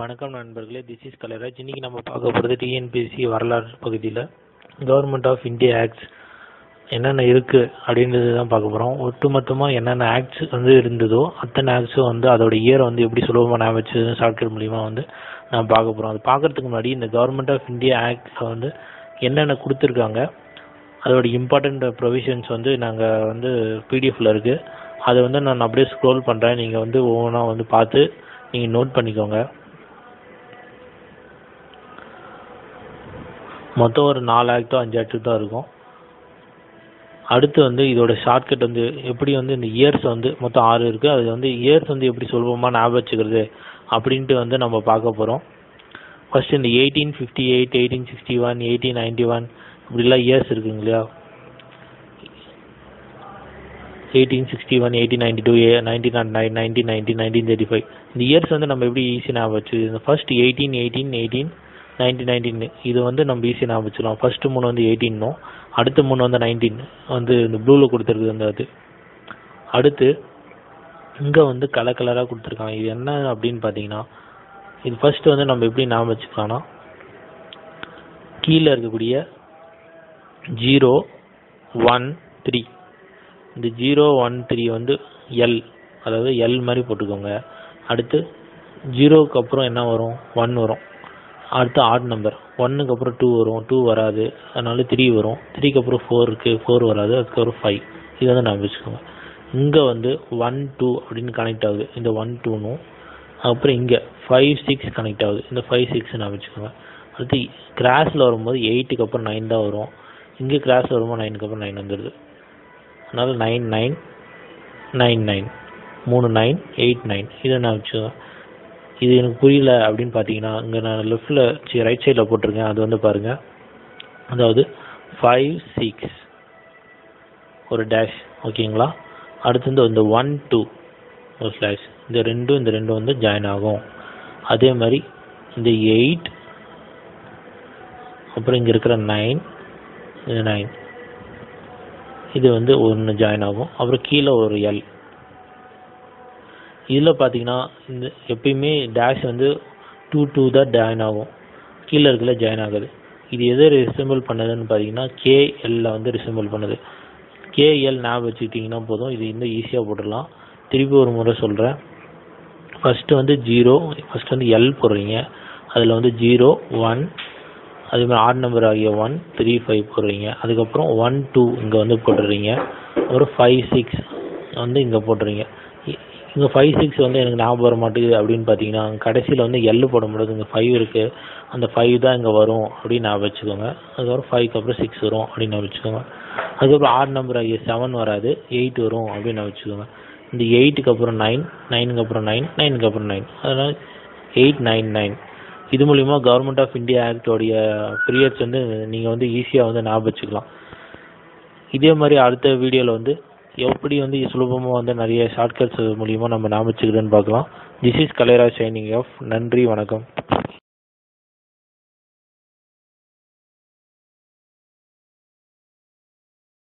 வணக்கம் நண்பர்களே this is Kalairaj. இன்னைக்கு நம்ம பார்க்க போகிறது டிஎன்பிஎஸ்சி வரலாறு பகுதியில். கவர்மெண்ட் ஆஃப் இந்தியா ஆக்ட்ஸ் என்னென்ன இருக்குது அப்படின்றது தான் பார்க்க போகிறோம் ஒட்டுமொத்தமாக என்னென்ன ஆக்ட்ஸ் வந்து இருந்ததோ அத்தனை ஆக்ட்ஸும் வந்து அதோட இயரை வந்து எப்படி சுலபமாக நான் வச்சு ஷார்ட்கட் மூலிமா வந்து நான் பார்க்க போகிறோம் அது பார்க்கறதுக்கு முன்னாடி இந்த கவர்மெண்ட் ஆஃப் இந்தியா ஆக்டில் வந்து என்னென்ன கொடுத்துருக்காங்க அதோட இம்பார்ட்டண்ட் ப்ரொவிஷன்ஸ் வந்து நாங்கள் வந்து பிடிஎஃப்பில் இருக்குது அதை வந்து நான் அப்படியே ஸ்க்ரோல் பண்ணுறேன் நீங்கள் வந்து ஒவ்வொன்றா வந்து பார்த்து நீங்கள் நோட் பண்ணிக்கோங்க. மொத்தம் ஒரு நாலு ஆக்டோ அஞ்சு ஆக்டோ தான் இருக்கும். அடுத்து வந்து இதோட ஷார்ட்கட் வந்து எப்படி வந்து இந்த இயர்ஸ் வந்து மொத்தம் ஆறு இருக்குது அது வந்து இயர்ஸ் வந்து எப்படி சுலபமாக ஞாபகம் வச்சுக்கிறது அப்படின்ட்டு வந்து நம்ம பார்க்க போகிறோம் ஃபஸ்ட்டு இந்த eighteen fifty eight eighteen sixty one eighteen ninety one இப்படிலாம் இயர்ஸ் இருக்குங்க இல்லையா? Eighteen sixty one eighteen ninety two nineteen nought nine nineteen nineteen nineteen thirty five இந்த இயர்ஸ் வந்து நம்ம எப்படி ஈஸி ஞாபகம் வச்சு இந்த first eighteen eighteen eighteen nineteen nineteen இது வந்து நம்ம ஈஸியாக ஞாபகம் வச்சுக்கலாம் ஃபர்ஸ்ட் மூணு வந்து எயிட்டீன்னும் அடுத்த மூணு வந்து நைன்டீன் வந்து இந்த ப்ளூவில் கொடுத்துருக்குது அந்த அது அடுத்து இங்கே வந்து கலர் கலராக கொடுத்துருக்காங்க. இது என்ன அப்படின்னு பார்த்தீங்கன்னா இது ஃபர்ஸ்ட் வந்து நம்ம எப்படி ஞாபகம் வச்சுக்கலாம்னா கீழே இருக்கக்கூடிய ஜீரோ ஒன் த்ரீ இந்த ஜீரோ ஒன் த்ரீ வந்து எல் அதாவது எல் மாதிரி போட்டுக்கோங்க. அடுத்து ஜீரோவுக்கு அப்புறம் என்ன வரும்? ஒன் வரும். அடுத்து ஆட் நம்பர் ஒன்னுக்கு அப்புறம் டூ வரும். டூ வராது. அதனால த்ரீ வரும். த்ரீக்கு அப்புறம் ஃபோர் இருக்குது ஃபோர் வராது. அதுக்கப்புறம் ஃபைவ் இதை வந்து நான் வச்சுக்கோங்க. இங்கே வந்து ஒன் டூ அப்படின்னு கனெக்ட் ஆகுது. இந்த ஒன் டூனும் அப்புறம் இங்கே ஃபைவ் சிக்ஸ் கனெக்ட் ஆகுது. இந்த ஃபைவ் சிக்ஸ் நான் வச்சுக்கோங்க. அடுத்து கிராஸில் வரும்போது எயிட்டுக்கு அப்புறம் நைன் தான் வரும். இங்கே கிராஸில் வரும்போது நைனுக்கு அப்புறம் நைன் வந்துடுது அதனால் நைன் நைன் நைன் நைன் மூணு நைன் எயிட் நைன் இதை நான் வச்சுக்கோங்க. இது எனக்கு புரியல அப்படின்னு பார்த்தீங்கன்னா இங்கே நான் லெஃப்டில் ரைட் சைடில் போட்டிருக்கேன். அது வந்து பாருங்கள் அதாவது ஃபைவ் சிக்ஸ் ஒரு டேஷ் ஓகேங்களா அடுத்து வந்து இந்த ஒன் டூ ஒரு ஸ்லாஷ் இந்த ரெண்டும் இந்த ரெண்டும் வந்து ஜாயின் ஆகும். அதே மாதிரி இந்த எயிட் அப்புறம் இங்கே இருக்கிற நைன் இது நைன் இது வந்து ஒன்று ஜாயின் ஆகும். அப்புறம் கீழே ஒரு எல் இதில் பார்த்தீங்கன்னா இந்த எப்பயுமே டேஷ் வந்து டூ டூ தான் ஜாயின் ஆகும். கீழே இருக்கல ஜாயின் ஆகுது. இது எதை ரிசம்பிள் பண்ணுதுன்னு பார்த்தீங்கன்னா கேஎல்ல வந்து ரிசம்பிள் பண்ணுது. கேஎல் ஞாபகம் வச்சுக்கிட்டிங்கன்னா போதும். இது இன்னும் ஈஸியாக போட்டுடலாம். திருப்பி ஒரு முறை சொல்கிறேன் ஃபஸ்ட்டு வந்து ஜீரோ ஃபஸ்ட்டு வந்து எல் போடுறீங்க. அதில் வந்து ஜீரோ ஒன் அதே மாதிரி ஆட் நம்பர் ஆகிய ஒன் த்ரீ ஃபைவ் போடுறீங்க. அதுக்கப்புறம் ஒன் டூ இங்கே வந்து போட்டுறீங்க. அப்புறம் ஃபைவ் சிக்ஸ் வந்து இங்கே போட்டுறீங்க. இங்கே ஃபைவ் சிக்ஸ் வந்து எனக்கு ஞாபகம் வர மாட்டேங்குது அப்படின்னு பார்த்தீங்கன்னா கடைசியில் வந்து எல்லு போட முடியாது இங்கே ஃபைவ் இருக்குது அந்த ஃபைவ் தான் இங்கே வரும் அப்படின்னு நான் வச்சுக்கோங்க. அதுக்கப்புறம் ஃபைவ்க்கு அப்புறம் சிக்ஸ் வரும் அப்படின்னு நான் வச்சுக்கோங்க. அதுக்கப்புறம் ஆட் நம்பர் ஆகிய செவன் வராது. எயிட் வரும் அப்படின்னு நான் வச்சுக்கோங்க. இந்த எயிட்டுக்கு அப்புறம் நைன் நைனுக்கு அப்புறம் நைன் நைனுக்கு அப்புறம் நைன் அதனால் எயிட் நைன் நைன் இது மூலிமா கவர்மெண்ட் ஆஃப் இந்தியா ஆக்டோடைய பீரியட்ஸ் வந்து நீங்கள் வந்து ஈஸியாக வந்து ஞாபகம் வச்சுக்கலாம் இதே மாதிரி அடுத்த வீடியோவில் வந்து எப்படி வந்து சுலபமாக வந்து நிறைய ஷார்ட்கட்ஸ் மூலியமாக நம்ம ஞாபகம் பார்க்கலாம். This is Kalairaj signing off நன்றி வணக்கம்.